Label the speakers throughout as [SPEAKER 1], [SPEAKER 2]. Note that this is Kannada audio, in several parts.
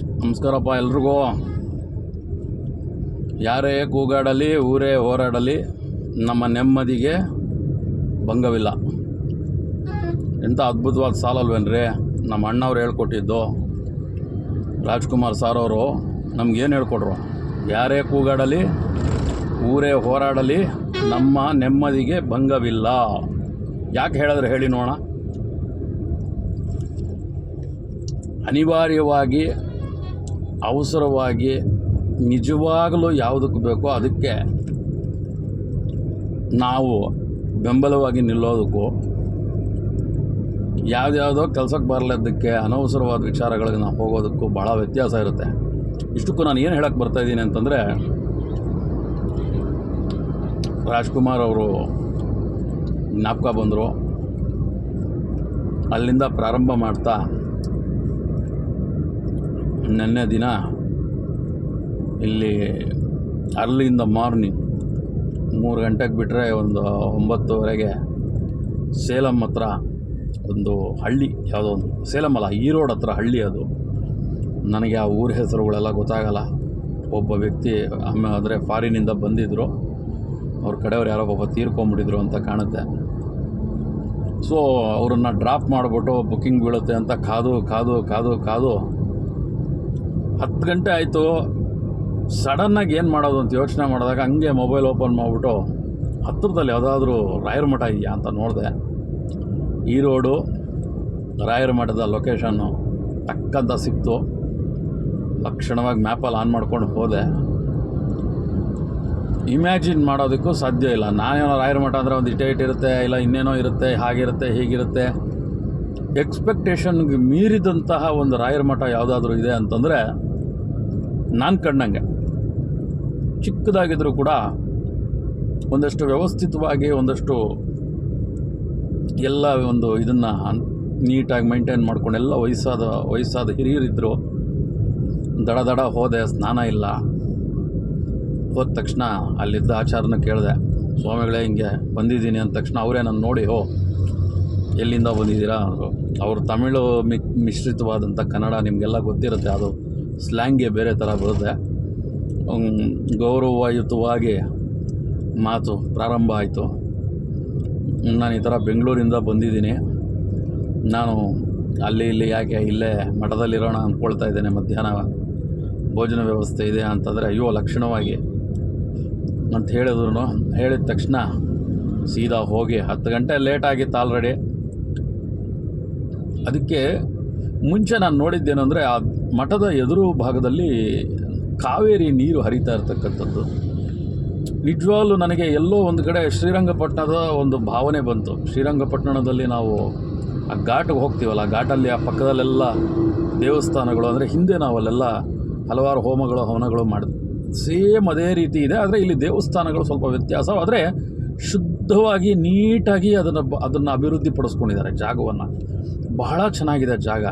[SPEAKER 1] ನಮಸ್ಕಾರಪ್ಪ ಎಲ್ರಿಗೂ. ಯಾರೇ ಕೂಗಾಡಲಿ, ಊರೇ ಹೋರಾಡಲಿ, ನಮ್ಮ ನೆಮ್ಮದಿಗೆ ಭಂಗವಿಲ್ಲ. ಎಂಥ ಅದ್ಭುತವಾದ ಸಾಲಲ್ವೇನ್ರಿ ನಮ್ಮ ಅಣ್ಣವ್ರು ಹೇಳ್ಕೊಟ್ಟಿದ್ದು. ರಾಜ್ಕುಮಾರ್ ಸಾರ್ ಅವರು ನಮ್ಗೇನು ಹೇಳ್ಕೊಟ್ರು? ಯಾರೇ ಕೂಗಾಡಲಿ, ಊರೇ ಹೋರಾಡಲಿ, ನಮ್ಮ ನೆಮ್ಮದಿಗೆ ಭಂಗವಿಲ್ಲ. ಯಾಕೆ ಹೇಳಿದ್ರೆ ಹೇಳಿ ನೋಡೋಣ. ಅನಿವಾರ್ಯವಾಗಿ ಅವಸರವಾಗಿ ನಿಜವಾಗಲೂ ಯಾವುದಕ್ಕೆ ಬೇಕೋ ಅದಕ್ಕೆ ನಾವು ಬೆಂಬಲವಾಗಿ ನಿಲ್ಲೋದಕ್ಕೂ ಯಾವುದ್ಯಾವುದೋ ಕೆಲಸಕ್ಕೆ ಬರಲಿದ್ದಕ್ಕೆ ಅನವಸರವಾದ ವಿಚಾರಗಳಿಗೆ ನಾವು ಹೋಗೋದಕ್ಕೂ ಭಾಳ ವ್ಯತ್ಯಾಸ ಇರುತ್ತೆ. ಇಷ್ಟಕ್ಕೂ ನಾನು ಏನು ಹೇಳಕ್ಕೆ ಬರ್ತಾಯಿದ್ದೀನಿ ಅಂತಂದರೆ ರಾಜ್ಕುಮಾರ್ ಅವರು ಜ್ಞಾಪಕ ಬಂದರು. ಅಲ್ಲಿಂದ ಪ್ರಾರಂಭ ಮಾಡ್ತಾ ನೆನ್ನೆ ದಿನ ಇಲ್ಲಿ ಅರ್ಲಿ ಇನ್ ದ ಮಾರ್ನಿಂಗ್ ಮೂರು ಗಂಟೆಗೆ ಬಿಟ್ಟರೆ ಒಂದು ಒಂಬತ್ತುವರೆಗೆ ಸೇಲಂ ಹತ್ರ ಒಂದು ಹಳ್ಳಿ, ಯಾವುದೋ ಒಂದು ಸೇಲಂ ಅಲ್ಲ, ಈರೋಡ್ ಹತ್ರ ಹಳ್ಳಿ ಅದು. ನನಗೆ ಆ ಊರ ಹೆಸರುಗಳೆಲ್ಲ ಗೊತ್ತಾಗಲ್ಲ. ಒಬ್ಬ ವ್ಯಕ್ತಿ ಆಮೇಲೆ ಆದರೆ ಫಾರಿನಿಂದ ಬಂದಿದ್ದರು ಅವ್ರ ಕಡೆಯವ್ರು ಯಾರೋ ಒಬ್ಬ ತೀರ್ಕೊಂಬಿಟ್ಟಿದ್ರು ಅಂತ ಕಾಣುತ್ತೆ. ಸೊ ಅವರನ್ನು ಡ್ರಾಪ್ ಮಾಡಿಬಿಟ್ಟು ಬುಕ್ಕಿಂಗ್ ಬೀಳುತ್ತೆ ಅಂತ ಕಾದು ಕಾದು ಕಾದು ಕಾದು ಹತ್ತು ಗಂಟೆ ಆಯಿತು. ಸಡನ್ನಾಗಿ ಏನು ಮಾಡೋದು ಅಂತ ಯೋಚನೆ ಮಾಡಿದಾಗ ಹಂಗೆ ಮೊಬೈಲ್ ಓಪನ್ ಮಾಡಿಬಿಟ್ಟು ಹತ್ತಿರದಲ್ಲಿ ಯಾವುದಾದ್ರೂ ರಾಯರ ಮಠ ಇದೆಯಾ ಅಂತ ನೋಡಿದೆ. ಈ ರೋಡು ರಾಯರ ಮಠದ ಲೊಕೇಶನ್ನು ಟಕ್ಕಂತ ಸಿಕ್ತು. ಲಕ್ಷಣವಾಗಿ ಮ್ಯಾಪಲ್ಲಿ ಆನ್ ಮಾಡ್ಕೊಂಡು ಹೋದೆ. ಇಮ್ಯಾಜಿನ್ ಮಾಡೋದಕ್ಕೂ ಸಾಧ್ಯ ಇಲ್ಲ. ನಾನೇನೋ ರಾಯರ ಮಠ ಅಂದರೆ ಒಂದು ಇಟೇ ಇಟ್ಟಿರುತ್ತೆ, ಇಲ್ಲ ಇನ್ನೇನೋ ಇರುತ್ತೆ, ಹಾಗಿರುತ್ತೆ, ಹೀಗಿರುತ್ತೆ. ಎಕ್ಸ್ಪೆಕ್ಟೇಷನ್ಗೆ ಮೀರಿದಂತಹ ಒಂದು ರಾಯರ ಮಠ ಯಾವುದಾದ್ರೂ ಇದೆ ಅಂತಂದರೆ ನಾನು ಕಂಡಂಗೆ. ಚಿಕ್ಕದಾಗಿದ್ದರೂ ಕೂಡ ಒಂದಷ್ಟು ವ್ಯವಸ್ಥಿತವಾಗಿ ಒಂದಷ್ಟು ಎಲ್ಲ ಒಂದು ಇದನ್ನು ನೀಟಾಗಿ ಮೈಂಟೈನ್ ಮಾಡ್ಕೊಂಡು ಎಲ್ಲ ವಯಸ್ಸಾದ ವಯಸ್ಸಾದ ಹಿರಿಯರಿದ್ದರು ದಡ ದಡ ಹೋದೆ, ಸ್ನಾನ ಇಲ್ಲ. ಹೋದ ತಕ್ಷಣ ಅಲ್ಲಿದ್ದ ಆಚಾರನ ಕೇಳಿದೆ, ಸ್ವಾಮಿಗಳೇ, ಹಿಂಗೆ ಬಂದಿದ್ದೀನಿ ಅಂದ ತಕ್ಷಣ ಅವರೇ ನಾನು ನೋಡಿ, ಓ ಎಲ್ಲಿಂದ ಬಂದಿದ್ದೀರಾ? ಅಂದರು ಅವರು ತಮಿಳು ಮಿ ಮಿಶ್ರಿತವಾದಂಥ ಕನ್ನಡ ನಿಮಗೆಲ್ಲ ಗೊತ್ತಿರುತ್ತೆ. ಅದು ಸ್ಲ್ಯಾಂಗ್ಗೆ ಬೇರೆ ಥರ ಬರುತ್ತೆ. ಗೌರವಯುತವಾಗಿ ಮಾತು ಪ್ರಾರಂಭ ಆಯಿತು. ನಾನು ಈ ಥರ ಬೆಂಗಳೂರಿಂದ ಬಂದಿದ್ದೀನಿ. ನಾನು ಅಲ್ಲಿ, ಇಲ್ಲಿ ಯಾಕೆ ಇಲ್ಲೇ ಮಠದಲ್ಲಿರೋಣ ಅಂದ್ಕೊಳ್ತಾ ಇದ್ದೇನೆ. ಮಧ್ಯಾಹ್ನ ಭೋಜನ ವ್ಯವಸ್ಥೆ ಇದೆ ಅಂತಂದರೆ, ಅಯ್ಯೋ, ಲಕ್ಷಣವಾಗಿ ಅಂತ ಹೇಳಿದ್ರು. ಹೇಳಿದ ತಕ್ಷಣ ಸೀದಾ ಹೋಗಿ ಹತ್ತು ಗಂಟೆ ಲೇಟ್ ಆಗಿತ್ತು ಆಲ್ರೆಡಿ. ಅದಕ್ಕೆ ಮುಂಚೆ ನಾನು ನೋಡಿದ್ದೇನೆಂದರೆ ಆ ಮಠದ ಎದುರು ಭಾಗದಲ್ಲಿ ಕಾವೇರಿ ನೀರು ಹರಿತಾ ಇರ್ತಕ್ಕಂಥದ್ದು. ನಿಜವಾಗ್ಲೂ ನನಗೆ ಎಲ್ಲೋ ಒಂದು ಕಡೆ ಶ್ರೀರಂಗಪಟ್ಟಣದ ಒಂದು ಭಾವನೆ ಬಂತು. ಶ್ರೀರಂಗಪಟ್ಟಣದಲ್ಲಿ ನಾವು ಆ ಘಾಟ್ಗೆ ಹೋಗ್ತೀವಲ್ಲ, ಆ ಘಾಟಲ್ಲಿ ಆ ಪಕ್ಕದಲ್ಲೆಲ್ಲ ದೇವಸ್ಥಾನಗಳು ಅಂದರೆ ಹಿಂದೆ ನಾವು ಅಲ್ಲೆಲ್ಲ ಹಲವಾರು ಹೋಮಗಳು, ಹವನಗಳು ಮಾಡಿದ್ವಿ. ಸೇಮ್ ಅದೇ ರೀತಿ ಇದೆ, ಆದರೆ ಇಲ್ಲಿ ದೇವಸ್ಥಾನಗಳು ಸ್ವಲ್ಪ ವ್ಯತ್ಯಾಸ. ಆದರೆ ಶುದ್ಧವಾಗಿ, ನೀಟಾಗಿ ಅದನ್ನು ಅದನ್ನು ಅಭಿವೃದ್ಧಿ ಪಡಿಸ್ಕೊಂಡಿದ್ದಾರೆ ಜಾಗವನ್ನು. ಬಹಳ ಚೆನ್ನಾಗಿದೆ ಜಾಗ.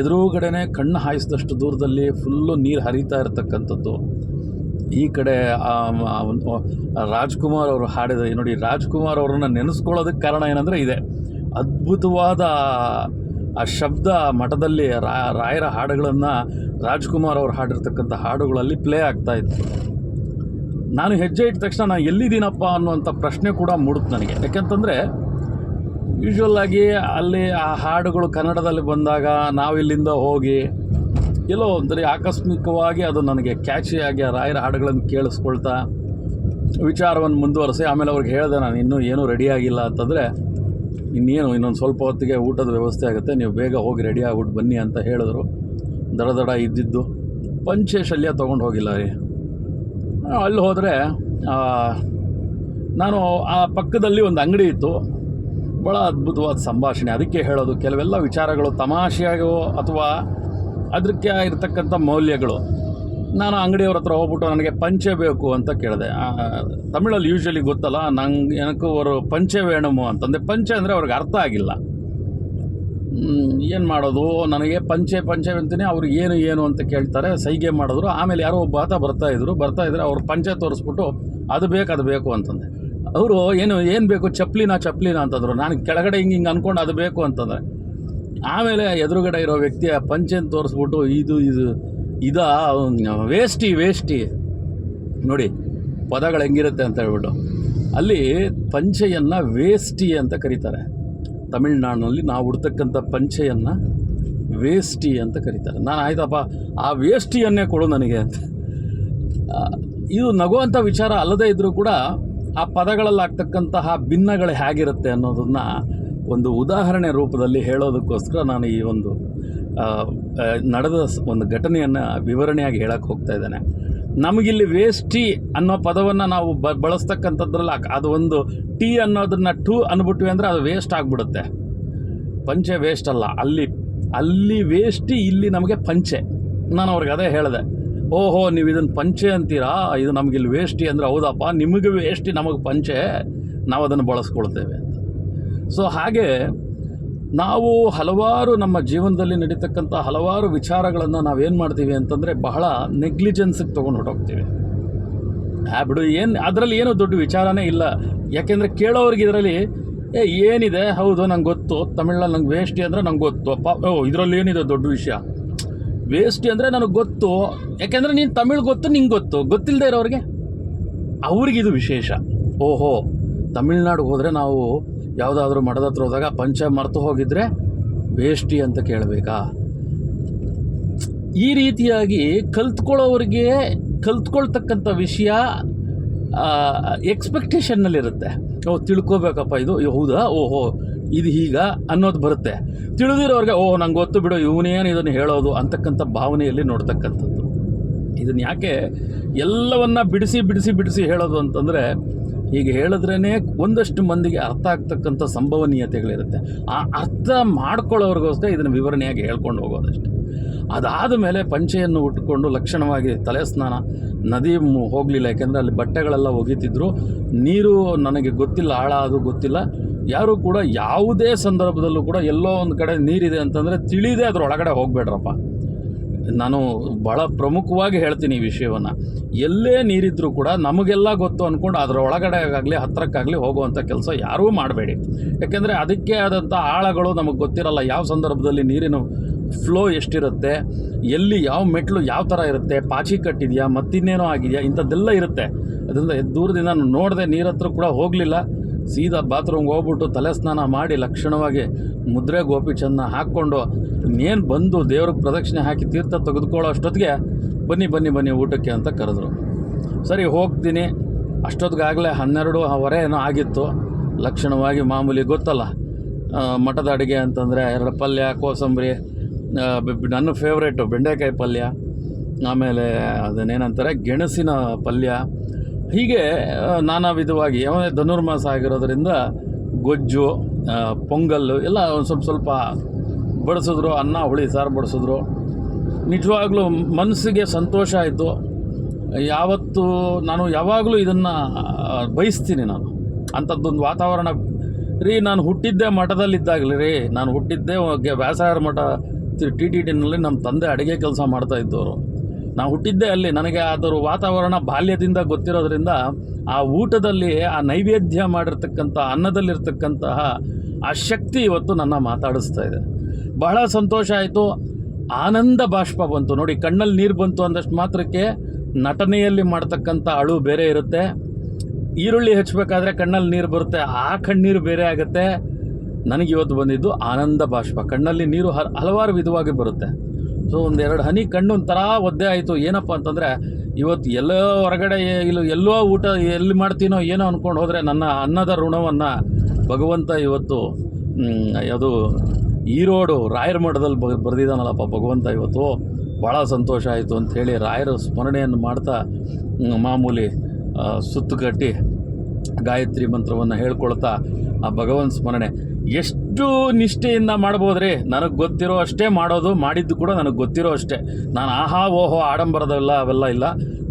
[SPEAKER 1] ಎದುರುಗಡೆನೆ ಕಣ್ಣು ಹಾಯಿಸಿದಷ್ಟು ದೂರದಲ್ಲಿ ಫುಲ್ಲು ನೀರು ಹರಿತಾ ಇರತಕ್ಕಂಥದ್ದು. ಈ ಕಡೆ ರಾಜ್ಕುಮಾರ್ ಅವರು ಹಾಡಿದ ನೋಡಿ ರಾಜ್ಕುಮಾರ್ ಅವರನ್ನು ನೆನೆಸ್ಕೊಳ್ಳೋದಕ್ಕೆ ಕಾರಣ ಏನಂದರೆ ಇದೆ. ಅದ್ಭುತವಾದ, ಆ ಶಬ್ದ ಮಠದಲ್ಲಿ ರಾಯರ ಹಾಡುಗಳನ್ನು ರಾಜ್ಕುಮಾರ್ ಅವರು ಹಾಡಿರ್ತಕ್ಕಂಥ ಹಾಡುಗಳಲ್ಲಿ ಪ್ಲೇ ಆಗ್ತಾ ಇತ್ತು. ನಾನು ಹೆಜ್ಜೆ ಇಟ್ಟ ತಕ್ಷಣ ನಾನು ಎಲ್ಲಿದ್ದೀನಪ್ಪ ಅನ್ನುವಂಥ ಪ್ರಶ್ನೆ ಕೂಡ ಮೂಡುತ್ತೆ ನನಗೆ. ಯಾಕೆಂತಂದರೆ ಯೂಶ್ವಲ್ಲಾಗಿ ಅಲ್ಲಿ ಆ ಹಾಡುಗಳು ಕನ್ನಡದಲ್ಲಿ ಬಂದಾಗ ನಾವು ಇಲ್ಲಿಂದ ಹೋಗಿ ಎಲ್ಲೋ ಒಂಥರ ಆಕಸ್ಮಿಕವಾಗಿ ಅದು ನನಗೆ ಕ್ಯಾಚಿಯಾಗಿ ಆ ರಾಯರ ಹಾಡುಗಳನ್ನು ಕೇಳಿಸ್ಕೊಳ್ತಾ ವಿಚಾರವನ್ನು ಮುಂದುವರಿಸಿ ಆಮೇಲೆ ಅವ್ರಿಗೆ ಹೇಳಿದೆ, ನಾನು ಇನ್ನೂ ಏನೂ ರೆಡಿಯಾಗಿಲ್ಲ ಅಂತಂದರೆ, ಇನ್ನೇನು, ಇನ್ನೊಂದು ಸ್ವಲ್ಪ ಹೊತ್ತಿಗೆ ಊಟದ ವ್ಯವಸ್ಥೆ ಆಗುತ್ತೆ, ನೀವು ಬೇಗ ಹೋಗಿ ರೆಡಿ ಆಗ್ಬಿಟ್ಟು ಬನ್ನಿ ಅಂತ ಹೇಳಿದ್ರು. ದಡ ದಡ ಇದ್ದಿದ್ದು, ಪಂಚೆ ಶಲ್ಯ ತೊಗೊಂಡು ಹೋಗಿಲ್ಲ ರೀ. ಅಲ್ಲಿ ಹೋದರೆ ನಾನು ಆ ಪಕ್ಕದಲ್ಲಿ ಒಂದು ಅಂಗಡಿ ಇತ್ತು. ಭಾಳ ಅದ್ಭುತವಾದ ಸಂಭಾಷಣೆ. ಅದಕ್ಕೆ ಹೇಳೋದು, ಕೆಲವೆಲ್ಲ ವಿಚಾರಗಳು ತಮಾಷೆಯಾಗೋ ಅಥವಾ ಅದಕ್ಕೆ ಇರತಕ್ಕಂಥ ಮೌಲ್ಯಗಳು. ನಾನು ಅಂಗಡಿಯವ್ರ ಹತ್ರ ಹೋಗ್ಬಿಟ್ಟು ನನಗೆ ಪಂಚೆ ಬೇಕು ಅಂತ ಕೇಳಿದೆ. ತಮಿಳಲ್ಲಿ ಯೂಶ್ವಲಿ ಗೊತ್ತಲ್ಲ, ನಂಗೆ ಏನಕ್ಕೂ ಅವರು ಪಂಚೆ ವೇಣಮು ಅಂತಂದರೆ ಪಂಚೆ ಅಂದರೆ ಅವ್ರಿಗೆ ಅರ್ಥ ಆಗಿಲ್ಲ. ಏನು ಮಾಡೋದು? ನನಗೆ ಪಂಚೆ ಪಂಚೆ ಅಂತೀನಿ, ಅವ್ರಿಗೆ ಏನು ಏನು ಅಂತ ಕೇಳ್ತಾರೆ, ಸೈಗೆ ಮಾಡಿದ್ರು. ಆಮೇಲೆ ಯಾರೋ ಒಬ್ಬ ಆತ ಬರ್ತಾ ಇದ್ರು. ಬರ್ತಾ ಇದ್ರೆ ಅವ್ರು ಪಂಚೆ ತೋರಿಸ್ಬಿಟ್ಟು, ಅದು ಬೇಕು ಅದು ಬೇಕು ಅಂತಂದೆ. ಅವರು ಏನು ಏನು ಬೇಕು? ಚಪ್ಲಿನ ಚಪ್ಲಿನ ಅಂತಂದರು. ನಾನು ಕೆಳಗಡೆ ಹಿಂಗೆ ಹಿಂಗೆ ಅಂದ್ಕೊಂಡು ಅದು ಬೇಕು ಅಂತಂದರೆ ಆಮೇಲೆ ಎದುರುಗಡೆ ಇರೋ ವ್ಯಕ್ತಿಯ ಪಂಚೆನ ತೋರಿಸ್ಬಿಟ್ಟು, ಇದು ಇದು, ಇದ ವೇಸ್ಟಿ ವೇಸ್ಟಿ ನೋಡಿ, ಪದಗಳು ಹೆಂಗಿರುತ್ತೆ ಅಂತ ಹೇಳ್ಬಿಟ್ಟು. ಅಲ್ಲಿ ಪಂಚೆಯನ್ನು ವೇಸ್ಟಿ ಅಂತ ಕರೀತಾರೆ. ತಮಿಳ್ನಾಡಿನಲ್ಲಿ ನಾವು ಉಡ್ತಕ್ಕಂಥ ಪಂಚೆಯನ್ನು ವೇಸ್ಟಿ ಅಂತ ಕರೀತಾರೆ. ನಾನು ಆಯ್ತಪ್ಪ ಆ ವೇಸ್ಟಿಯನ್ನೇ ಕೊಡು ನನಗೆ ಅಂತ. ಇದು ನಗುವಂಥ ವಿಚಾರ ಅಲ್ಲದೇ ಇದ್ದರೂ ಕೂಡ ಆ ಪದಗಳಲ್ಲಿ ಆಗ್ತಕ್ಕಂತಹ ಭಿನ್ನಗಳು ಹೇಗಿರುತ್ತೆ ಅನ್ನೋದನ್ನು ಒಂದು ಉದಾಹರಣೆ ರೂಪದಲ್ಲಿ ಹೇಳೋದಕ್ಕೋಸ್ಕರ ನಾನು ಈ ಒಂದು ನಡೆದ ಒಂದು ಘಟನೆಯನ್ನು ವಿವರಣೆಯಾಗಿ ಹೇಳಕ್ಕೆ ಹೋಗ್ತಾ ಇದ್ದೇನೆ. ನಮಗಿಲ್ಲಿ ವೇಸ್ಟಿ ಅನ್ನೋ ಪದವನ್ನು ನಾವು ಬ, ಬಳಸ್ತಕ್ಕಂಥದ್ರಲ್ಲಿ ಅದು ಒಂದು ಟಿ ಅನ್ನೋದನ್ನು ಟು ಅಂದ್ಬಿಟ್ವಿ ಅಂದರೆ ಅದು ವೇಸ್ಟ್ ಆಗಿಬಿಡುತ್ತೆ. ಪಂಚೆ ವೇಸ್ಟ್ ಅಲ್ಲ, ಅಲ್ಲಿ ಅಲ್ಲಿ ವೇಸ್ಟಿ ಇಲ್ಲಿ ನಮಗೆ ಪಂಚೆ. ನಾನು ಅವ್ರಿಗೆ ಅದೇ ಹೇಳಿದೆ, ಓಹೋ, ನೀವು ಇದನ್ನು ಪಂಚೆ ಅಂತೀರಾ? ಇದು ನಮಗಿಲ್ಲಿ ವೇಸ್ಟಿ ಅಂದರೆ ಹೌದಪ್ಪ, ನಿಮಗೆ ವೇಸ್ಟಿ ನಮಗೆ ಪಂಚೆ ನಾವು ಅದನ್ನು ಬಳಸ್ಕೊಳ್ತೇವೆ ಅಂತ. ಸೊ ಹಾಗೆ ನಾವು ಹಲವಾರು ನಮ್ಮ ಜೀವನದಲ್ಲಿ ನಡೀತಕ್ಕಂಥ ಹಲವಾರು ವಿಚಾರಗಳನ್ನು ನಾವೇನು ಮಾಡ್ತೀವಿ ಅಂತಂದರೆ ಬಹಳ ನೆಗ್ಲಿಜೆನ್ಸಿಗೆ ತೊಗೊಂಡು ಹೊರಟೋಗ್ತೀವಿ. ಆ ಬಿಡು, ಏನು, ಅದರಲ್ಲಿ ಏನು ದೊಡ್ಡ ವಿಚಾರನೇ ಇಲ್ಲ. ಯಾಕೆಂದರೆ ಕೇಳೋರಿಗೆ ಇದರಲ್ಲಿ, ಏ, ಏನಿದೆ? ಹೌದು, ನಂಗೆ ಗೊತ್ತು. ತಮಿಳಲ್ಲಿ ನಂಗೆ ವೇಷ್ಟಿ ಅಂದರೆ ನಂಗೆ ಗೊತ್ತು. ಅಪ್ಪ, ಓ, ಇದರಲ್ಲಿ ಏನಿದೆ ದೊಡ್ಡ ವಿಷಯ? ವೇಷ್ಟಿ ಅಂದರೆ ನನಗೆ ಗೊತ್ತು. ಯಾಕೆಂದರೆ ನೀನು ತಮಿಳ್ ಗೊತ್ತು, ನಿಂಗೆ ಗೊತ್ತು. ಗೊತ್ತಿಲ್ಲದೆ ಇರೋರಿಗೆ? ಅವ್ರಿಗಿದು ವಿಶೇಷ. ಓಹೋ, ತಮಿಳ್ನಾಡಿಗೆ ಹೋದರೆ ನಾವು ಯಾವುದಾದ್ರೂ ಮಠದ ಹತ್ರ ಹೋದಾಗ ಪಂಚ ಮರೆತು ಹೋಗಿದ್ರೆ ವೇಷ್ಟಿ ಅಂತ ಕೇಳಬೇಕಾ? ಈ ರೀತಿಯಾಗಿ ಕಲ್ತ್ಕೊಳ್ಳೋರಿಗೆ ಕಲ್ತ್ಕೊಳ್ತಕ್ಕಂಥ ವಿಷಯ ಎಕ್ಸ್ಪೆಕ್ಟೇಷನ್ನಲ್ಲಿರುತ್ತೆ ಓ, ತಿಳ್ಕೊಬೇಕಪ್ಪ ಇದು. ಹೌದಾ? ಓಹೋ, ಇದು ಹೀಗ ಅನ್ನೋದು ಬರುತ್ತೆ. ತಿಳಿದಿರೋರಿಗೆ, ಓಹ್, ನಂಗೆ ಗೊತ್ತು ಬಿಡು, ಇವನೇನು ಇದನ್ನು ಹೇಳೋದು ಅಂತಕ್ಕಂಥ ಭಾವನೆಯಲ್ಲಿ ನೋಡ್ತಕ್ಕಂಥದ್ದು. ಇದನ್ನು ಯಾಕೆ ಎಲ್ಲವನ್ನ ಬಿಡಿಸಿ ಬಿಡಿಸಿ ಬಿಡಿಸಿ ಹೇಳೋದು ಅಂತಂದರೆ ಹೀಗೆ ಹೇಳಿದ್ರೇ ಒಂದಷ್ಟು ಮಂದಿಗೆ ಅರ್ಥ ಆಗ್ತಕ್ಕಂಥ ಸಂಭವನೀಯತೆಗಳಿರುತ್ತೆ. ಆ ಅರ್ಥ ಮಾಡ್ಕೊಳ್ಳೋರಿಗೋಸ್ಕರ ಇದನ್ನು ವಿವರಣೆಯಾಗಿ ಹೇಳ್ಕೊಂಡು ಹೋಗೋದಷ್ಟೆ. ಅದಾದ ಮೇಲೆ ಪಂಚೆಯನ್ನು ಉಟ್ಕೊಂಡು ಲಕ್ಷಣವಾಗಿ ತಲೆ ಸ್ನಾನ ನದಿ ಹೋಗಲಿಲ್ಲ, ಯಾಕೆಂದರೆ ಅಲ್ಲಿ ಬಟ್ಟೆಗಳೆಲ್ಲ ಒಗೀತಿದ್ರು. ನೀರು ನನಗೆ ಗೊತ್ತಿಲ್ಲ ಆಳ ಅದು ಗೊತ್ತಿಲ್ಲ. ಯಾರೂ ಕೂಡ ಯಾವುದೇ ಸಂದರ್ಭದಲ್ಲೂ ಕೂಡ ಎಲ್ಲೋ ಒಂದು ಕಡೆ ನೀರಿದೆ ಅಂತಂದರೆ ತಿಳಿದೇ ಅದರೊಳಗಡೆ ಹೋಗಬೇಡ್ರಪ್ಪ. ನಾನು ಭಾಳ ಪ್ರಮುಖವಾಗಿ ಹೇಳ್ತೀನಿ ಈ ವಿಷಯವನ್ನು. ಎಲ್ಲೇ ನೀರಿದ್ದರೂ ಕೂಡ ನಮಗೆಲ್ಲ ಗೊತ್ತು ಅಂದ್ಕೊಂಡು ಅದರ ಒಳಗಡೆ ಆಗಲಿ ಹತ್ತಿರಕ್ಕಾಗಲಿ ಹೋಗುವಂಥ ಕೆಲಸ ಯಾರೂ ಮಾಡಬೇಡಿ. ಯಾಕೆಂದರೆ ಅದಕ್ಕೆ ಆದಂಥ ಆಳಗಳು ನಮಗೆ ಗೊತ್ತಿರಲ್ಲ ಯಾವ ಸಂದರ್ಭದಲ್ಲಿ ನೀರಿನ ಫ್ಲೋ ಎಷ್ಟಿರುತ್ತೆ, ಎಲ್ಲಿ ಯಾವ ಮೆಟ್ಲು ಯಾವ ಥರ ಇರುತ್ತೆ, ಪಾಚಿ ಕಟ್ಟಿದೆಯಾ, ಮತ್ತಿನ್ನೇನೋ ಆಗಿದೆಯಾ, ಇಂಥದ್ದೆಲ್ಲ ಇರುತ್ತೆ. ಅದರಿಂದ ದೂರದಿಂದ ನೋಡದೆ ನೀರ ಹತ್ರ ಕೂಡ ಹೋಗಲಿಲ್ಲ. ಸೀದಾ ಬಾತ್ರೂಮ್ಗೆ ಹೋಗ್ಬಿಟ್ಟು ತಲೆ ಸ್ನಾನ ಮಾಡಿ ಲಕ್ಷಣವಾಗಿ ಮುದ್ರೆ ಗೋಪಿಚಂದನ ಹಾಕ್ಕೊಂಡು ಇನ್ನೇನು ಬಂದು ದೇವ್ರಿಗೆ ಪ್ರದಕ್ಷಿಣೆ ಹಾಕಿ ತೀರ್ಥ ತೆಗೆದುಕೊಳ್ಳೋ ಅಷ್ಟೊತ್ತಿಗೆ ಬನ್ನಿ ಬನ್ನಿ ಬನ್ನಿ ಊಟಕ್ಕೆ ಅಂತ ಕರೆದ್ರು. ಸರಿ, ಹೋಗ್ತೀನಿ. ಅಷ್ಟೊತ್ತಿಗಾಗಲೇ ಹನ್ನೆರಡು ಹೊರೆ ಏನೋ ಆಗಿತ್ತು. ಲಕ್ಷಣವಾಗಿ ಮಾಮೂಲಿ ಗೊತ್ತಲ್ಲ. ಮಠದ ಅಡುಗೆ ಅಂತಂದರೆ ಎರಡು ಪಲ್ಯ, ಕೋಸಂಬರಿ ನನ್ನ ಫೇವ್ರೇಟು ಬೆಂಡೆಕಾಯಿ ಪಲ್ಯ, ಆಮೇಲೆ ಅದನ್ನೇನಂತಾರೆ, ಗೆಣಸಿನ ಪಲ್ಯ. ಹೀಗೆ ನಾನಾ ವಿಧವಾಗಿ ಆಮೇಲೆ ಧನುರ್ಮಾಸ ಆಗಿರೋದ್ರಿಂದ ಗೊಜ್ಜು ಪೊಂಗಲ್ಲು ಎಲ್ಲ ಒಂದು ಸ್ವಲ್ಪ ಸ್ವಲ್ಪ ಬಡಿಸಿದ್ರು, ಅನ್ನ, ಹುಳಿ, ಸಾರು ಬಡಿಸಿದ್ರು. ನಿಜವಾಗ್ಲೂ ಮನಸ್ಸಿಗೆ ಸಂತೋಷ ಆಯಿತು. ಯಾವತ್ತು ನಾನು ಯಾವಾಗಲೂ ಇದನ್ನು ಬಯಸ್ತೀನಿ ನಾನು. ಅಂಥದ್ದೊಂದು ವಾತಾವರಣ. ರೀ, ನಾನು ಹುಟ್ಟಿದ್ದೆ ಮಠದಲ್ಲಿದ್ದಾಗಲಿ ರೀ, ನಾನು ಹುಟ್ಟಿದ್ದೆ ವ್ಯಾಸಾಯರ ಮಠ, ಟಿ ಟಿ ಟಿನಲ್ಲಿ ನಮ್ಮ ತಂದೆ ಅಡುಗೆ ಕೆಲಸ ಮಾಡ್ತಾ ಇದ್ದವರು. ನಾವು ಹುಟ್ಟಿದ್ದೇ ಅಲ್ಲಿ. ನನಗೆ ಅದರ ವಾತಾವರಣ ಬಾಲ್ಯದಿಂದ ಗೊತ್ತಿರೋದ್ರಿಂದ ಆ ಊಟದಲ್ಲಿ ಆ ನೈವೇದ್ಯ ಮಾಡಿರ್ತಕ್ಕಂಥ, ಅನ್ನದಲ್ಲಿರ್ತಕ್ಕಂತಹ ಆ ಶಕ್ತಿ ಇವತ್ತು ನನ್ನ ಮಾತಾಡಿಸ್ತಾ ಇದೆ. ಬಹಳ ಸಂತೋಷ ಆಯಿತು. ಆನಂದ ಬಾಷ್ಪ ಬಂತು. ನೋಡಿ, ಕಣ್ಣಲ್ಲಿ ನೀರು ಬಂತು ಅಂದಷ್ಟು ಮಾತ್ರಕ್ಕೆ ನಟನೆಯಲ್ಲಿ ಮಾಡ್ತಕ್ಕಂಥ ಅಳು ಬೇರೆ ಇರುತ್ತೆ. ಈರುಳ್ಳಿ ಹಚ್ಚಬೇಕಾದ್ರೆ ಕಣ್ಣಲ್ಲಿ ನೀರು ಬರುತ್ತೆ. ಆ ಕಣ್ಣೀರು ಬೇರೆ ಆಗುತ್ತೆ. ನನಗಿವತ್ತು ಬಂದಿದ್ದು ಆನಂದ ಬಾಷ್ಪ. ಕಣ್ಣಲ್ಲಿ ನೀರು ಹಲವಾರು ವಿಧವಾಗಿ ಬರುತ್ತೆ. ಸೊ ಒಂದೆರಡು ಹನಿ ಕಣ್ಣು ಒಂಥರ ಒದ್ದೆ ಆಯಿತು. ಏನಪ್ಪ ಅಂತಂದರೆ ಇವತ್ತು ಎಲ್ಲೋ ಹೊರಗಡೆ ಇಲ್ಲ, ಎಲ್ಲೋ ಊಟ ಎಲ್ಲಿ ಮಾಡ್ತೀನೋ ಏನೋ ಅಂದ್ಕೊಂಡು ಹೋದರೆ ನನ್ನ ಅನ್ನದ ಋಣವನ್ನು ಭಗವಂತ ಇವತ್ತು ಅದು ಈರೋಡು ರಾಯರ ಮಠದಲ್ಲಿ ಬರೆದಿದ್ದಾನಲ್ಲಪ್ಪ ಭಗವಂತ ಇವತ್ತು. ಭಾಳ ಸಂತೋಷ ಆಯಿತು ಅಂಥೇಳಿ ರಾಯರ ಸ್ಮರಣೆಯನ್ನು ಮಾಡ್ತಾ ಮಾಮೂಲಿ ಸುತ್ತು ಕಟ್ಟಿ ಗಾಯತ್ರಿ ಮಂತ್ರವನ್ನು ಹೇಳ್ಕೊಳ್ತಾ ಆ ಭಗವಂತ ಸ್ಮರಣೆ. ಎಷ್ಟು ನಿಷ್ಠೆಯಿಂದ ಮಾಡ್ಬೋದ್ರಿ ನನಗೆ ಗೊತ್ತಿರೋ ಅಷ್ಟೇ ಮಾಡೋದು, ಮಾಡಿದ್ದು ಕೂಡ ನನಗೆ ಗೊತ್ತಿರೋ ಅಷ್ಟೇ. ನಾನು ಆಹಾ, ಓಹೋ ಆಡಂಬರದಲ್ಲ ಅವೆಲ್ಲ ಇಲ್ಲ.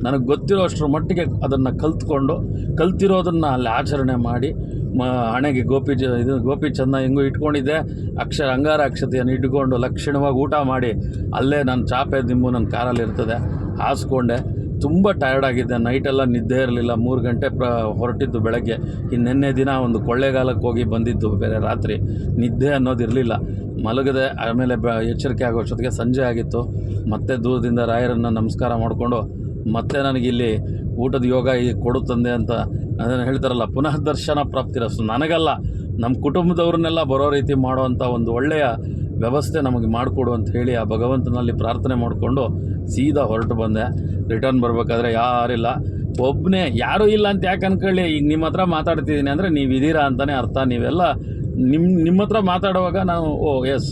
[SPEAKER 1] ನನಗೆ ಗೊತ್ತಿರೋ ಅಷ್ಟರ ಮಟ್ಟಿಗೆ ಅದನ್ನು ಕಲ್ತ್ಕೊಂಡು, ಕಲ್ತಿರೋದನ್ನು ಅಲ್ಲಿ ಆಚರಣೆ ಮಾಡಿ, ಮ, ಹಣೆಗೆ ಗೋಪಿ ಜ, ಇದು ಗೋಪಿ ಚಂದ ಹೆಂಗೂ ಇಟ್ಕೊಂಡಿದ್ದೆ. ಅಕ್ಷರ ಅಂಗಾರ ಅಕ್ಷತೆಯನ್ನು ಇಟ್ಕೊಂಡು ಲಕ್ಷಣವಾಗಿ ಊಟ ಮಾಡಿ, ಅಲ್ಲೇ ನನ್ನ ಚಾಪೆ ದಿಂಬು ನನ್ನ ಕಾರಲ್ಲಿ ಇರ್ತದೆ ಹಾಸ್ಕೊಂಡೆ. ತುಂಬ ಟಯರ್ಡ್ ಆಗಿದ್ದೆ. ನೈಟೆಲ್ಲ ನಿದ್ದೆ ಇರಲಿಲ್ಲ. ಮೂರು ಗಂಟೆ ಪ್ರ ಹೊರಟಿದ್ದು ಬೆಳಗ್ಗೆ. ಇನ್ನು ನಿನ್ನೆ ದಿನ ಒಂದು ಕೊಳ್ಳೇಗಾಲಕ್ಕೆ ಹೋಗಿ ಬಂದಿದ್ದು ಬೇರೆ ರಾತ್ರಿ. ನಿದ್ದೆ ಅನ್ನೋದು ಇರಲಿಲ್ಲ. ಮಲಗದೆ. ಆಮೇಲೆ ಬ ಎಚ್ಚರಿಕೆ ಆಗೋ ಅಷ್ಟೊತ್ತಿಗೆ ಸಂಜೆ ಆಗಿತ್ತು. ಮತ್ತೆ ದೂರದಿಂದ ರಾಯರನ್ನು ನಮಸ್ಕಾರ ಮಾಡಿಕೊಂಡು, ಮತ್ತೆ ನನಗಿಲ್ಲಿ ಊಟದ ಯೋಗ ಈ ಕೊಡುತ್ತಂದೆ ತಂದೆ ಅಂತ ಅದನ್ನು ಹೇಳ್ತಾರಲ್ಲ. ಪುನಃ ದರ್ಶನ ಪ್ರಾಪ್ತಿರಸ್ತು ನನಗಲ್ಲ. ನಮ್ಮ ಕುಟುಂಬದವ್ರನ್ನೆಲ್ಲ ಬರೋ ರೀತಿ ಮಾಡುವಂಥ ಒಂದು ಒಳ್ಳೆಯ ವ್ಯವಸ್ಥೆ ನಮಗೆ ಮಾಡಿಕೊಡು ಅಂತ ಹೇಳಿ ಆ ಭಗವಂತನಲ್ಲಿ ಪ್ರಾರ್ಥನೆ ಮಾಡಿಕೊಂಡು ಸೀದಾ ಹೊರಟು ಬಂದೆ. ರಿಟರ್ನ್ ಬರಬೇಕಾದ್ರೆ ಯಾರಿಲ್ಲ. ಒಬ್ಬನೇ ಯಾರೂ ಇಲ್ಲ ಅಂತ ಯಾಕೆ ಅನ್ಕೊಳ್ಳಿ? ಈಗ ನಿಮ್ಮ ಹತ್ರ ಮಾತಾಡ್ತಿದ್ದೀನಿ ಅಂದರೆ ನೀವು ಇದ್ದೀರಾ ಅಂತಲೇ ಅರ್ಥ. ನೀವೆಲ್ಲ ನಿಮ್ಮ ನಿಮ್ಮ ಹತ್ರ ಮಾತಾಡುವಾಗ ನಾವು, ಓ ಎಸ್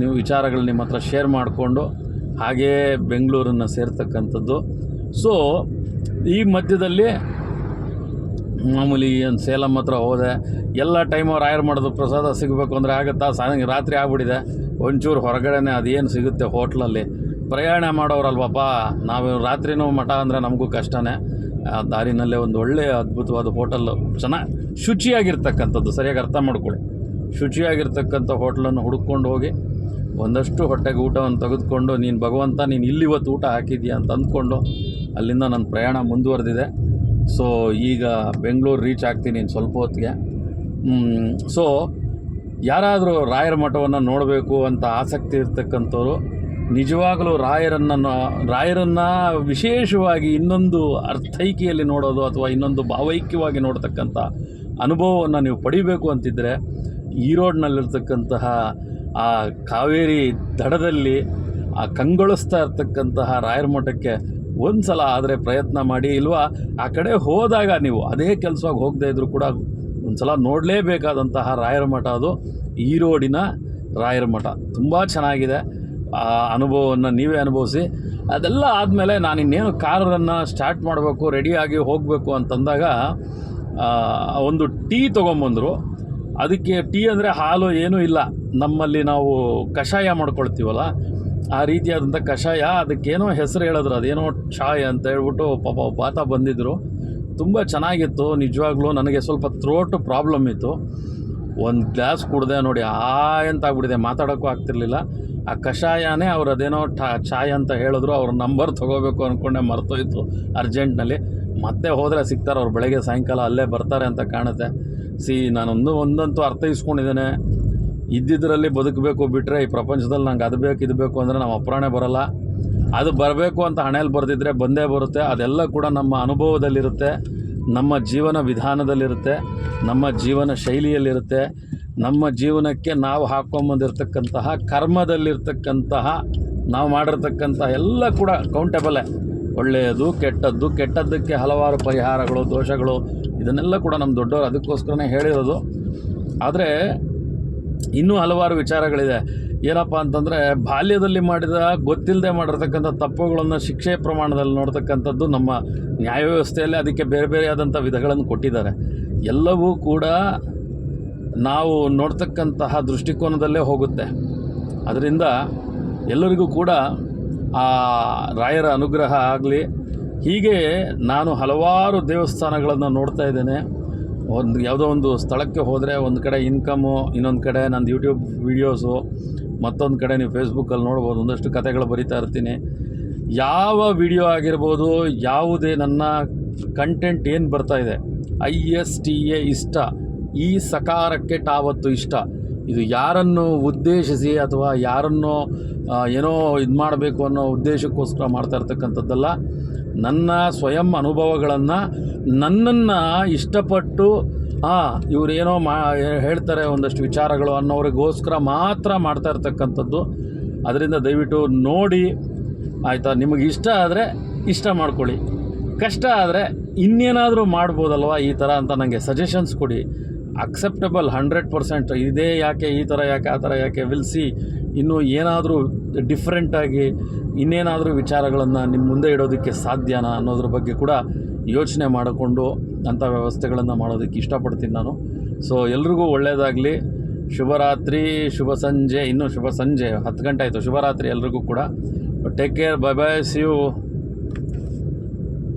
[SPEAKER 1] ನೀವು ವಿಚಾರಗಳು ನಿಮ್ಮ ಹತ್ರ ಶೇರ್ ಮಾಡಿಕೊಂಡು ಹಾಗೇ ಬೆಂಗಳೂರನ್ನು ಸೇರ್ತಕ್ಕಂಥದ್ದು. ಸೊ ಈ ಮಧ್ಯದಲ್ಲಿ ಮಾಮೂಲಿ ಒಂದು ಸೇಲಂ ಹತ್ರ ಹೋದೆ. ಎಲ್ಲ ಟೈಮು ರಾಯರ್ ಮಾಡೋದು ಪ್ರಸಾದ ಸಿಗಬೇಕು ಅಂದರೆ ಆಗುತ್ತಾ? ಸಾಯಂಗ್ ರಾತ್ರಿ ಆಗ್ಬಿಟ್ಟಿದೆ. ಒಂಚೂರು ಹೊರಗಡೆನೆ ಅದೇನು ಸಿಗುತ್ತೆ ಹೋಟ್ಲಲ್ಲಿ. ಪ್ರಯಾಣ ಮಾಡೋರಲ್ವಪ್ಪ, ನಾವು ರಾತ್ರಿನೂ ಮಠ ಅಂದರೆ ನಮಗೂ ಕಷ್ಟನೇ. ಆ ದಾರಿನಲ್ಲೇ ಒಂದು ಒಳ್ಳೆಯ ಅದ್ಭುತವಾದ ಹೋಟೆಲ್ಲು ಚೆನ್ನಾಗಿ ಶುಚಿಯಾಗಿರ್ತಕ್ಕಂಥದ್ದು, ಸರಿಯಾಗಿ ಅರ್ಥ ಮಾಡ್ಕೊಳ್ಳಿ. ಶುಚಿಯಾಗಿರ್ತಕ್ಕಂಥ ಹೋಟ್ಲನ್ನು ಹುಡುಕೊಂಡು ಹೋಗಿ, ಒಂದಷ್ಟು ಹೊಟ್ಟೆಗೆ ಊಟವನ್ನು ತೆಗೆದುಕೊಂಡು, ನೀನು ಭಗವಂತ, ನೀನು ಇಲ್ಲಿ ಇವತ್ತು ಊಟ ಹಾಕಿದ್ಯಾ ಅಂತ ಅಂದ್ಕೊಂಡು, ಅಲ್ಲಿಂದ ನನ್ನ ಪ್ರಯಾಣ ಮುಂದುವರೆದಿದೆ. ಸೊ ಈಗ ಬೆಂಗಳೂರು ರೀಚ್ ಆಗ್ತೀನಿ ಸ್ವಲ್ಪ ಹೊತ್ತಿಗೆ. ಸೊ ಯಾರಾದರೂ ರಾಯರ ಮಠವನ್ನು ನೋಡಬೇಕು ಅಂತ ಆಸಕ್ತಿ ಇರ್ತಕ್ಕಂಥವ್ರು, ನಿಜವಾಗಲೂ ರಾಯರನ್ನು ರಾಯರನ್ನು ವಿಶೇಷವಾಗಿ ಇನ್ನೊಂದು ಅರ್ಥೈಕೆಯಲ್ಲಿ ನೋಡೋದು ಅಥವಾ ಇನ್ನೊಂದು ಭಾವೈಕ್ಯವಾಗಿ ನೋಡ್ತಕ್ಕಂಥ ಅನುಭವವನ್ನು ನೀವು ಪಡಿಬೇಕು ಅಂತಿದ್ದರೆ ಈ ರೋಡ್ನಲ್ಲಿರ್ತಕ್ಕಂತಹ ಆ ಕಾವೇರಿ ದಡದಲ್ಲಿ, ಆ ಕಂಗೊಳಿಸ್ತಾ ಇರ್ತಕ್ಕಂತಹ ರಾಯರ ಮಠಕ್ಕೆ ಒಂದು ಸಲ ಆದರೆ ಪ್ರಯತ್ನ ಮಾಡಿ, ಇಲ್ವಾ? ಆ ಕಡೆ ಹೋದಾಗ ನೀವು ಅದೇ ಕೆಲಸವಾಗಿ ಹೋಗದೇ ಇದ್ದರೂ ಕೂಡ ಒಂದು ಸಲ ನೋಡಲೇಬೇಕಾದಂತಹ ರಾಯರ ಮಠ ಅದು. ಈ ರೋಡಿನ ರಾಯರ ಮಠ ತುಂಬ ಚೆನ್ನಾಗಿದೆ. ಆ ಅನುಭವವನ್ನು ನೀವೇ ಅನುಭವಿಸಿ. ಅದೆಲ್ಲ ಆದಮೇಲೆ ನಾನು ಇನ್ನೇನು ಕಾರನ್ನು ಸ್ಟಾರ್ಟ್ ಮಾಡಬೇಕು ರೆಡಿಯಾಗಿ ಹೋಗಬೇಕು ಅಂತಂದಾಗ ಒಂದು ಟೀ ತೊಗೊಂಬಂದರು. ಅದಕ್ಕೆ ಟೀ ಅಂದರೆ ಹಾಲು ಏನೂ ಇಲ್ಲ. ನಮ್ಮಲ್ಲಿ ನಾವು ಕಷಾಯ ಮಾಡ್ಕೊಳ್ತೀವಲ್ಲ ಆ ರೀತಿಯಾದಂಥ ಕಷಾಯ. ಅದಕ್ಕೇನೋ ಹೆಸರು ಹೇಳಿದ್ರು, ಅದೇನೋ ಚಾಯ್ ಅಂತ ಹೇಳ್ಬಿಟ್ಟು ಪಾಪ ಬಾತ ಬಂದಿದ್ದರು ತುಂಬ ಚೆನ್ನಾಗಿತ್ತು, ನಿಜವಾಗ್ಲೂ ನನಗೆ ಸ್ವಲ್ಪ ಥ್ರೋಟ್ ಪ್ರಾಬ್ಲಮ್ ಇತ್ತು. ಒಂದು ಗ್ಲಾಸ್ ಕುಡ್ದೆ ನೋಡಿ, ಆ ಅಂತ ಆಗ್ಬಿಟ್ಟಿದೆ, ಮಾತಾಡೋಕ್ಕೂ ಆಗ್ತಿರ್ಲಿಲ್ಲ. ಆ ಕಷಾಯನೇ ಅವ್ರು ಅದೇನೋ ಠಾ ಚಾಯ್ ಅಂತ ಹೇಳಿದ್ರು, ಅವ್ರ ನಂಬರ್ ತೊಗೋಬೇಕು ಅಂದ್ಕೊಂಡೆ ಮರ್ತೋಯ್ತು ಅರ್ಜೆಂಟ್ನಲ್ಲಿ ಮತ್ತೆ ಹೋದರೆ ಸಿಗ್ತಾರೆ, ಅವ್ರು ಬೆಳಗ್ಗೆ ಸಾಯಂಕಾಲ ಅಲ್ಲೇ ಬರ್ತಾರೆ ಅಂತ ಕಾಣುತ್ತೆ. ಸಿ, ನಾನೊಂದು ಒಂದಂತೂ ಅರ್ಥೈಸ್ಕೊಂಡಿದ್ದೇನೆ. ಇದ್ದಿದ್ದರಲ್ಲಿ ಬದುಕಬೇಕು ಬಿಟ್ಟರೆ ಈ ಪ್ರಪಂಚದಲ್ಲಿ ನಂಗೆ ಅದು ಬೇಕು, ಇದು ಬೇಕು ಅಂದರೆ ನಮ್ಮ ಅಪ್ರಾಣೆ ಬರಲ್ಲ. ಅದು ಬರಬೇಕು ಅಂತ ಹಣೆಯಲ್ಲಿ ಬರೆದಿದ್ರೆ ಬಂದೇ ಬರುತ್ತೆ. ಅದೆಲ್ಲ ಕೂಡ ನಮ್ಮ ಅನುಭವದಲ್ಲಿರುತ್ತೆ, ನಮ್ಮ ಜೀವನ ವಿಧಾನದಲ್ಲಿರುತ್ತೆ, ನಮ್ಮ ಜೀವನ ಶೈಲಿಯಲ್ಲಿರುತ್ತೆ. ನಮ್ಮ ಜೀವನಕ್ಕೆ ನಾವು ಹಾಕ್ಕೊಂಬಂದಿರತಕ್ಕಂತಹ ಕರ್ಮದಲ್ಲಿರ್ತಕ್ಕಂತಹ, ನಾವು ಮಾಡಿರ್ತಕ್ಕಂತಹ ಎಲ್ಲ ಕೂಡ ಕೌಂಟೇಬಲೇ ಒಳ್ಳೆಯದು, ಕೆಟ್ಟದ್ದು, ಕೆಟ್ಟದ್ದಕ್ಕೆ ಹಲವಾರು ಪರಿಹಾರಗಳು, ದೋಷಗಳು, ಇದನ್ನೆಲ್ಲ ಕೂಡ ನಮ್ಮ ದೊಡ್ಡವರು ಅದಕ್ಕೋಸ್ಕರನೇ ಹೇಳಿರೋದು. ಆದರೆ ಇನ್ನೂ ಹಲವಾರು ವಿಚಾರಗಳಿದೆ. ಏನಪ್ಪ ಅಂತಂದರೆ, ಬಾಲ್ಯದಲ್ಲಿ ಮಾಡಿದ ಗೊತ್ತಿಲ್ಲದೆ ಮಾಡಿರ್ತಕ್ಕಂಥ ತಪ್ಪುಗಳನ್ನು ಶಿಕ್ಷೆ ಪ್ರಮಾಣದಲ್ಲಿ ನೋಡ್ತಕ್ಕಂಥದ್ದು ನಮ್ಮ ನ್ಯಾಯ ವ್ಯವಸ್ಥೆಯಲ್ಲಿ ಅದಕ್ಕೆ ಬೇರೆ ಬೇರೆಯಾದಂಥ ವಿಧಗಳನ್ನು ಕೊಟ್ಟಿದ್ದಾರೆ. ಎಲ್ಲವೂ ಕೂಡ ನಾವು ನೋಡ್ತಕ್ಕಂತಹ ದೃಷ್ಟಿಕೋನದಲ್ಲೇ ಹೋಗುತ್ತೆ. ಅದರಿಂದ ಎಲ್ಲರಿಗೂ ಕೂಡ ಆ ರಾಯರ ಅನುಗ್ರಹ ಆಗಲಿ. ಹೀಗೆ ನಾನು ಹಲವಾರು ದೇವಸ್ಥಾನಗಳನ್ನು ನೋಡ್ತಾ ಇದ್ದೇನೆ. ಒಂದು ಯಾವುದೋ ಒಂದು ಸ್ಥಳಕ್ಕೆ ಹೋದರೆ ಒಂದು ಕಡೆ ಇನ್ಕಮು ಇನ್ನೊಂದು ಕಡೆ ನಂದು ಯೂಟ್ಯೂಬ್ ವೀಡಿಯೋಸು ಮತ್ತೊಂದು ಕಡೆ ನೀವು ಫೇಸ್ಬುಕ್ಕಲ್ಲಿ ನೋಡ್ಬೋದು, ಒಂದಷ್ಟು ಕತೆಗಳು ಬರಿತಾ ಇರ್ತೀನಿ. ಯಾವ ವಿಡಿಯೋ ಆಗಿರ್ಬೋದು, ಯಾವುದೇ ನನ್ನ ಕಂಟೆಂಟ್ ಏನು ಬರ್ತಾ ಇದೆ ಐ ಎಸ್ ಟಿ ಎ ಇಷ್ಟ, ಈ ಸಕಾರಕ್ಕೆ ಟಾವತ್ತು ಇಷ್ಟ. ಇದು ಯಾರನ್ನು ಉದ್ದೇಶಿಸಿ ಅಥವಾ ಯಾರನ್ನು ಏನೋ ಇದು ಮಾಡಬೇಕು ಅನ್ನೋ ಉದ್ದೇಶಕ್ಕೋಸ್ಕರ ಮಾಡ್ತಾ ಇರ್ತಕ್ಕಂಥದ್ದಲ್ಲ ನನ್ನ ಸ್ವಯಂ ಅನುಭವಗಳನ್ನು ನನ್ನನ್ನು ಇಷ್ಟಪಟ್ಟು ಹಾಂ ಇವರೇನೋ ಮಾ, ಹೇಳ್ತಾರೆ ಒಂದಷ್ಟು ವಿಚಾರಗಳು ಅನ್ನೋರಿಗೋಸ್ಕರ ಮಾತ್ರ ಮಾಡ್ತಾ ಇರ್ತಕ್ಕಂಥದ್ದು. ಅದರಿಂದ ದಯವಿಟ್ಟು ನೋಡಿ, ಆಯಿತಾ? ನಿಮಗೆ ಇಷ್ಟ ಆದರೆ ಇಷ್ಟ ಮಾಡ್ಕೊಳ್ಳಿ. ಕಷ್ಟ ಆದರೆ ಇನ್ನೇನಾದರೂ ಮಾಡ್ಬೋದಲ್ವ ಈ ಥರ ಅಂತ ನನಗೆ ಸಜೆಷನ್ಸ್ ಕೊಡಿ. ಅಕ್ಸೆಪ್ಟಬಲ್ ಹಂಡ್ರೆಡ್ ಪರ್ಸೆಂಟ್ ಇದೇ ಯಾಕೆ, ಈ ಥರ ಯಾಕೆ, ಆ ಥರ ಯಾಕೆ? ವಿಲ್ ಸಿ ಇನ್ನೂ ಏನಾದರೂ ಡಿಫ್ರೆಂಟಾಗಿ ಇನ್ನೇನಾದರೂ ವಿಚಾರಗಳನ್ನು ನಿಮ್ಮ ಮುಂದೆ ಇಡೋದಕ್ಕೆ ಸಾಧ್ಯನಾ ಅನ್ನೋದ್ರ ಬಗ್ಗೆ ಕೂಡ ಯೋಚನೆ ಮಾಡಿಕೊಂಡು ಅಂಥ ವ್ಯವಸ್ಥೆಗಳನ್ನು ಮಾಡೋದಕ್ಕೆ ಇಷ್ಟಪಡ್ತೀನಿ ನಾನು. ಸೊ ಎಲ್ರಿಗೂ ಒಳ್ಳೆಯದಾಗಲಿ ಶುಭರಾತ್ರಿ, ಶುಭ ಸಂಜೆ, ಇನ್ನೂ ಶುಭ ಸಂಜೆ, ಹತ್ತು ಗಂಟೆ ಆಯಿತು. ಶುಭರಾತ್ರಿ ಎಲ್ರಿಗೂ ಕೂಡ. Take care bye bye see you